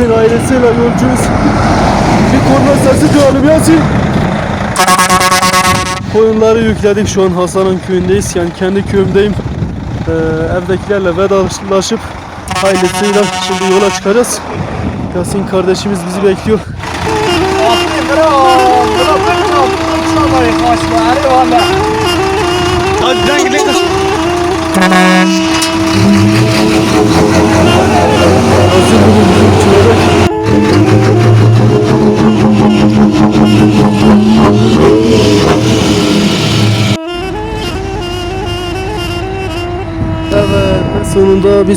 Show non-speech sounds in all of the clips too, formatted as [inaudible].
Bugün ailesiyle yolcuyuz. Bir korna sesi duyalım Yasin. Koyunları yükledik şu an Hasan'ın köyündeyiz. Yani kendi köyümdeyim. Ee, evdekilerle vedalaşıp ailesiyle şimdi yola çıkarız. Yasin kardeşimiz bizi bekliyor. Yasin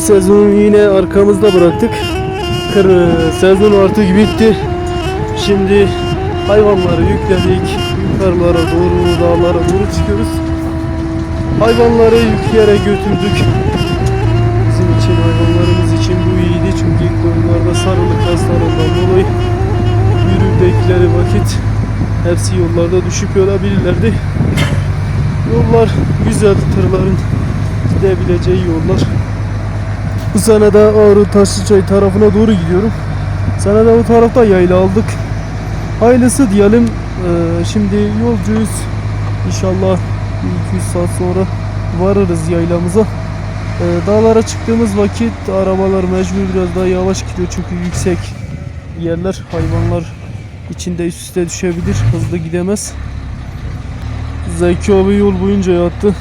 sezonu yine arkamızda bıraktık. Kır, sezon artık bitti. Şimdi hayvanları yükledik. Yukarılara doğru, dağlara doğru çıkıyoruz. Hayvanları yükleyerek götürdük. Bizim için, hayvanlarımız için bu iyiydi. Çünkü koyunlarda sarılık hastalığından dolayı yürüdükleri vakit hepsi yollarda düşüp olabilirlerdi. Yollar güzel, tırların gidebileceği yollar. Bu sene de Ağrı Taşlıçay tarafına doğru gidiyorum. Sene de o tarafta yayla aldık. Hayırlısı diyelim. Ee, şimdi yolcuyuz. İnşallah 200 saat sonra varırız yaylamıza. Ee, dağlara çıktığımız vakit arabalar mecbur biraz daha yavaş gidiyor çünkü yüksek yerler hayvanlar içinde üst üste düşebilir hızlı gidemez. Zeki abi yol boyunca yattı.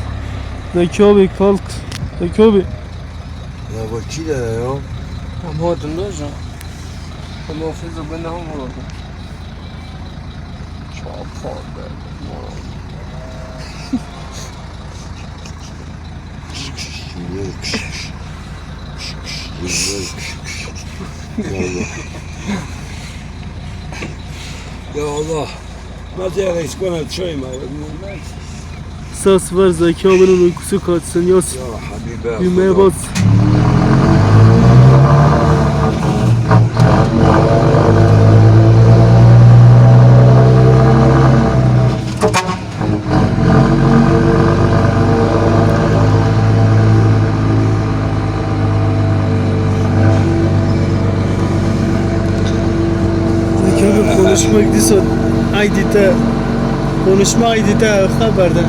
Zeki abi kalk. Zeki abi. De ya. Ama hatırlıyor musun? Ama o fezle ben de ham vurdu. Çok fazla. Ya Allah. Mete reis bana çay mı? Sas ver Zeki abinin uykusu kaçsın yaz. Ya Habibe. Düğmeye bas. Zeki abi konuşma gidiyorsa haydi de konuşma haydi de haberde.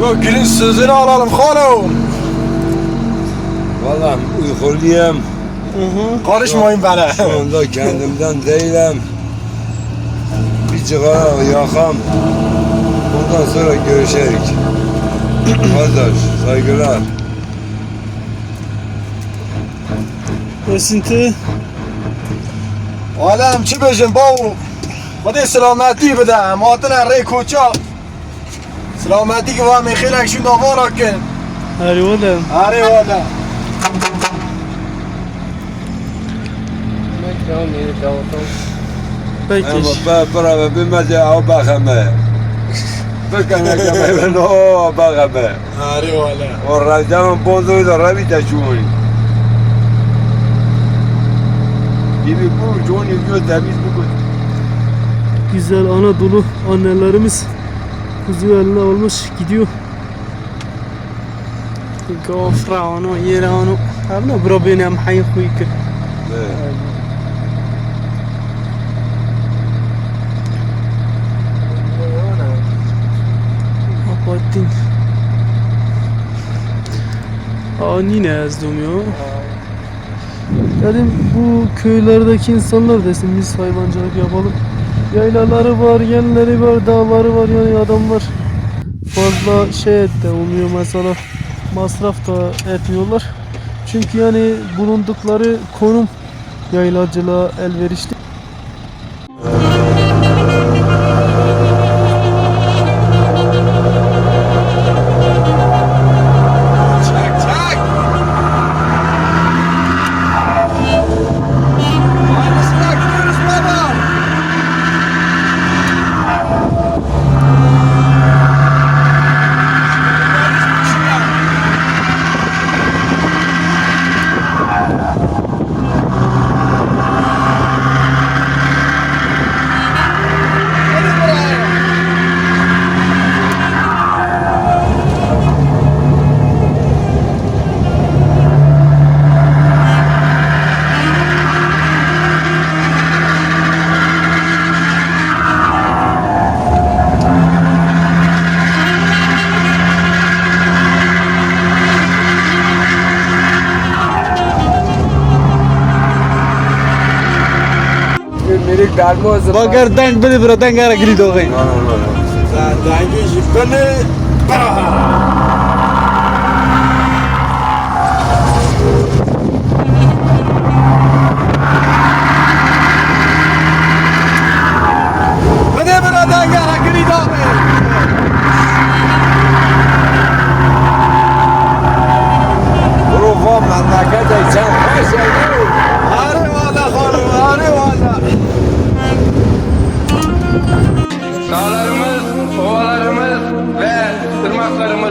Bu günün sözünü alalım hanım. Valla uykuluyum. Karışmayın bana. Şu anda kendimden değilim. Bir sigara yakam. Ondan sonra görüşerik. [clears throat] Kardeş saygılar. Esinti. Alem çi bejin bavu. Hadi selameti bide. Matına rey koça. Selameti ki var mekhelek şu davara kin. Hadi oğlum. Hadi valla. Peki. Ama ben bravo bilmedi o bakame. Bakana kame ben o bakame. Hadi valla. O rajdan bozu da rabi da şuni. Gibi bu Güzel Anadolu annelerimiz kuzu eline almış gidiyor. Gofra onu, yere onu. Abla bro beni am hayy kuyk. Apatin. Ani ne yazdım ya? Dedim bu köylerdeki insanlar desin biz hayvancılık yapalım. Yaylaları var, yerleri var, dağları var yani adamlar fazla şey de olmuyor mesela masraf da etmiyorlar. Çünkü yani bulundukları konum yaylacılığa elverişli. gelmez. Bak Ertan beni bırakan gara gülüyor. Ben daha önce ben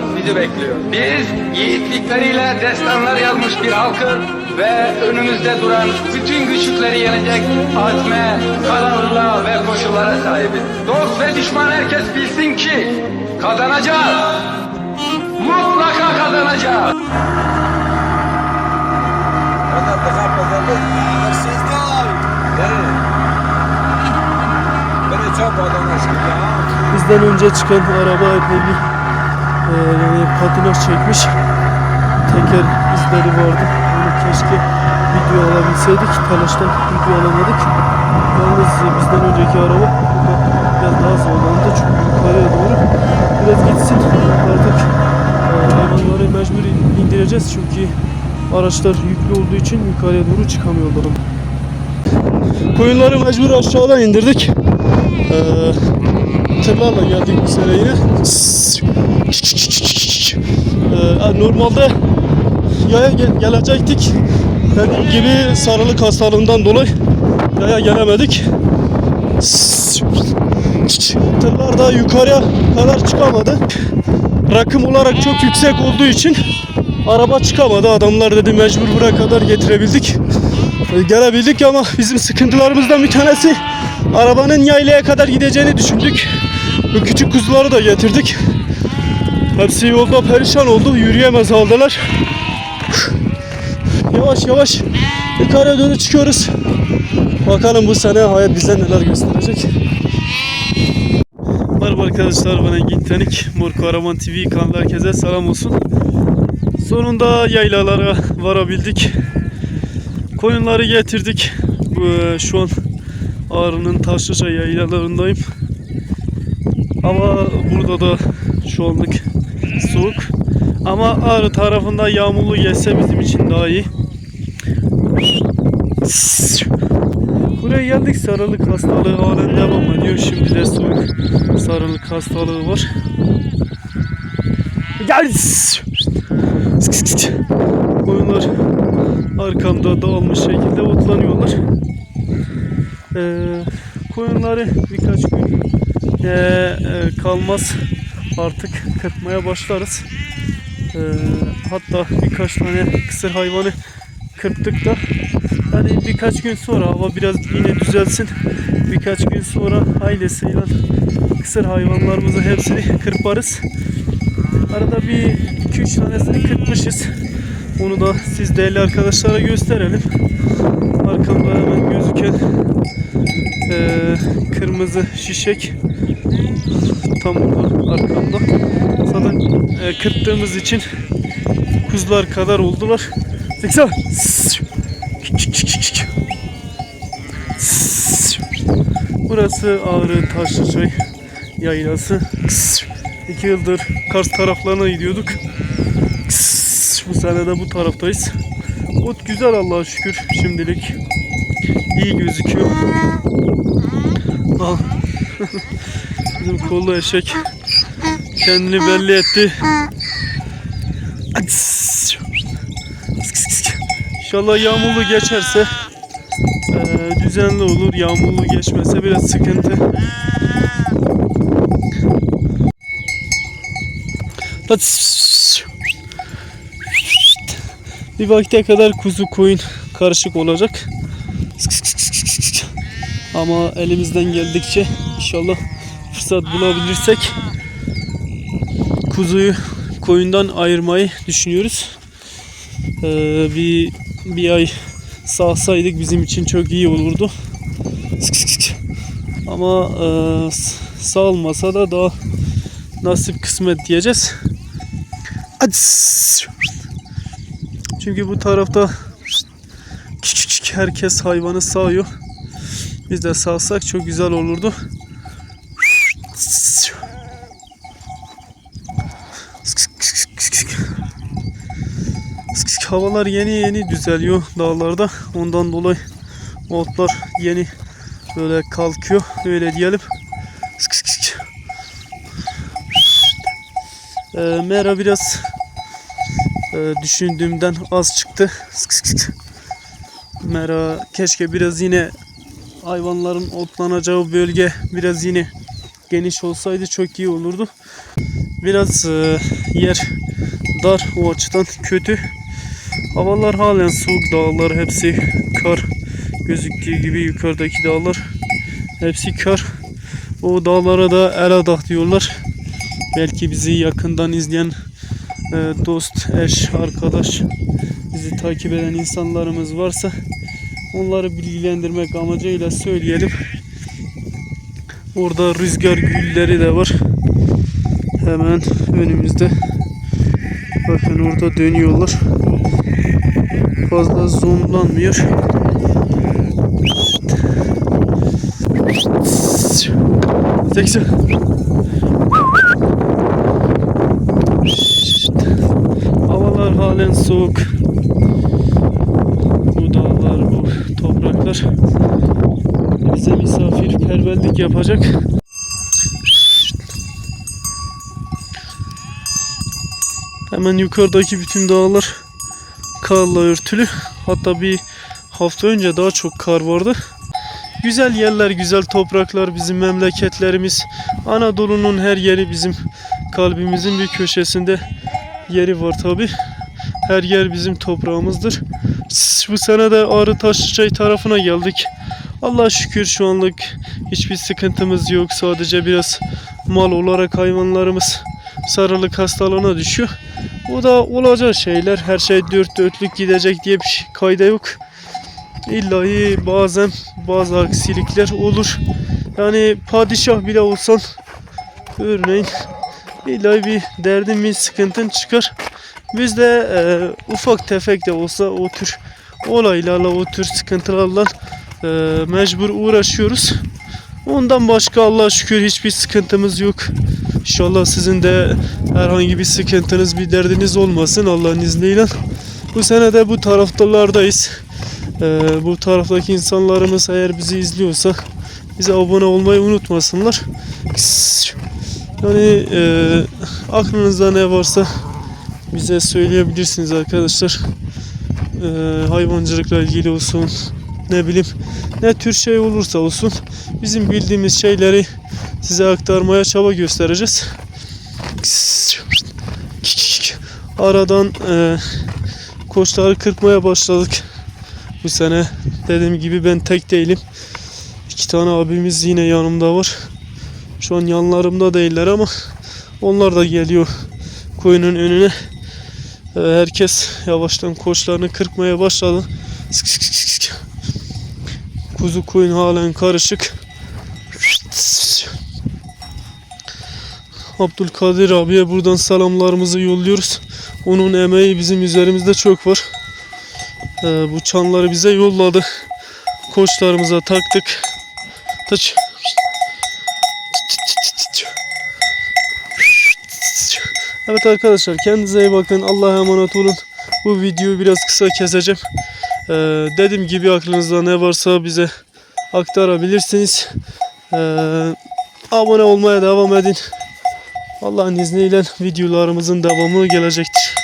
ırmaklarımız bizi bekliyor. Biz yiğitlikleriyle destanlar yazmış bir halkız ve önümüzde duran bütün güçlükleri yenecek azme, kararlılığa ve koşullara sahibiz. Dost ve düşman herkes bilsin ki kazanacağız. Mutlaka kazanacağız. Beni çok adam aşkı ya. Bizden önce çıkan araba e, yani patinaj çekmiş. Teker izleri vardı. Onu keşke video alabilseydik. Telaştan video alamadık. Yalnız bizden önceki araba biraz daha zorlandı. Çünkü yukarıya doğru biraz gitsin. Artık e, hayvanları mecbur indireceğiz. Çünkü araçlar yüklü olduğu için yukarıya doğru çıkamıyorlar. Koyunları mecbur aşağıdan indirdik. Ee, tırlarla geldik bu sene yine. Ee, normalde yaya gel- gelecektik. Dediğim gibi sarılık hastalığından dolayı yaya gelemedik. Tırlar da yukarıya kadar çıkamadı. Rakım olarak çok yüksek olduğu için araba çıkamadı. Adamlar dedi mecbur buraya kadar getirebildik. Ee, Gelebildik ama bizim sıkıntılarımızdan bir tanesi arabanın yaylaya kadar gideceğini düşündük. Bu küçük kuzuları da getirdik. Hepsi yolda perişan oldu. Yürüyemez haldeler. Yavaş yavaş yukarıya doğru çıkıyoruz. Bakalım bu sene hayat bize neler gösterecek. Merhaba arkadaşlar ben Engin Tenik. Mor Kahraman TV kanalı herkese selam olsun. Sonunda yaylalara varabildik. Koyunları getirdik. E, Şu an Ağrı'nın Taşlıca yaylalarındayım. Ama burada da şu anlık soğuk. Ama Ağrı tarafında yağmurlu geçse bizim için daha iyi. Buraya geldik sarılık hastalığı halen devam ediyor. Şimdi de soğuk sarılık hastalığı var. Gel. Koyunlar arkamda dağılmış şekilde otlanıyorlar. Ee, koyunları birkaç gün e, kalmaz artık kırpmaya başlarız. Ee, hatta birkaç tane kısır hayvanı kırptık da yani birkaç gün sonra hava biraz yine düzelsin. Birkaç gün sonra ailesiyle kısır hayvanlarımızı hepsini kırparız. Arada bir 2-3 tanesini kırpmışız. Onu da siz değerli arkadaşlara gösterelim. Arkamda hemen gözüken eee, kırmızı şişek tam arkamda. Zaten eee, kırptığımız için kuzular kadar oldular. Ziksa. Burası Ağrı Taşlıçay yaylası. İki yıldır Kars taraflarına gidiyorduk. Bu sene de bu taraftayız. Ot güzel Allah'a şükür şimdilik. İyi gözüküyor. Al. [laughs] Bizim kollu eşek kendini belli etti. İnşallah yağmurlu geçerse eee, düzenli olur. Yağmurlu geçmese biraz sıkıntı. Bir vakte kadar kuzu koyun karışık olacak. Ama elimizden geldikçe inşallah fırsat bulabilirsek kuzuyu koyundan ayırmayı düşünüyoruz. Ee, bir bir ay sağsaydık bizim için çok iyi olurdu. Ama e, sağılmasa da daha nasip kısmet diyeceğiz. Çünkü bu tarafta herkes hayvanı sağıyor. Biz de salsak çok güzel olurdu. Havalar yeni yeni düzeliyor dağlarda. Ondan dolayı otlar yeni böyle kalkıyor. Öyle diyelim. Ee, mera biraz e, düşündüğümden az çıktı. Mera keşke biraz yine hayvanların otlanacağı bölge biraz yine geniş olsaydı çok iyi olurdu. Biraz e, yer dar o açıdan kötü. Havalar halen soğuk dağlar hepsi kar gözüktüğü gibi yukarıdaki dağlar hepsi kar. O dağlara da Eladah diyorlar. Belki bizi yakından izleyen e, dost, eş, arkadaş, bizi takip eden insanlarımız varsa onları bilgilendirmek amacıyla söyleyelim. Orada rüzgar gülleri de var. Hemen önümüzde. Bakın orada dönüyorlar. Fazla zoomlanmıyor. Seksen. Havalar halen soğuk. Bu dağlar, bu topraklar bize misafirperverlik yapacak. Hemen yukarıdaki bütün dağlar karla örtülü. Hatta bir hafta önce daha çok kar vardı. Güzel yerler, güzel topraklar bizim memleketlerimiz. Anadolu'nun her yeri bizim kalbimizin bir köşesinde yeri var tabi. Her yer bizim toprağımızdır. Bu sene de Ağrı Taşçay tarafına geldik. Allah şükür şu anlık hiçbir sıkıntımız yok. Sadece biraz mal olarak hayvanlarımız sarılık hastalığına düşüyor. O da olacak şeyler. Her şey dört dörtlük gidecek diye bir şey, kayda yok. İllahi bazen bazı aksilikler olur. Yani padişah bile olsan örneğin İlla bir derdin bir sıkıntın çıkar. Biz de e, ufak tefek de olsa o tür olaylarla o tür sıkıntılarla e, mecbur uğraşıyoruz. Ondan başka Allah'a şükür hiçbir sıkıntımız yok. İnşallah sizin de herhangi bir sıkıntınız bir derdiniz olmasın Allah'ın izniyle. Bu sene de bu taraftarlardayız. E, bu taraftaki insanlarımız eğer bizi izliyorsa bize abone olmayı unutmasınlar. Yani e, aklınızda ne varsa bize söyleyebilirsiniz arkadaşlar. E, hayvancılıkla ilgili olsun, ne bileyim ne tür şey olursa olsun bizim bildiğimiz şeyleri size aktarmaya çaba göstereceğiz. Aradan e, koçları kırpmaya başladık. Bu sene dediğim gibi ben tek değilim. İki tane abimiz yine yanımda var. Şu an yanlarımda değiller ama onlar da geliyor koyunun önüne. Ee, Herkes yavaştan koçlarını kırpmaya başladı. Kuzu koyun halen karışık. Abdülkadir abiye buradan selamlarımızı yolluyoruz. Onun emeği bizim üzerimizde çok var. Ee, bu çanları bize yolladı. Koçlarımıza taktık. Taç. Evet arkadaşlar kendinize iyi bakın. Allah'a emanet olun. Bu videoyu biraz kısa keseceğim. Ee, dediğim gibi aklınızda ne varsa bize aktarabilirsiniz. Ee, abone olmaya devam edin. Allah'ın izniyle videolarımızın devamı gelecektir.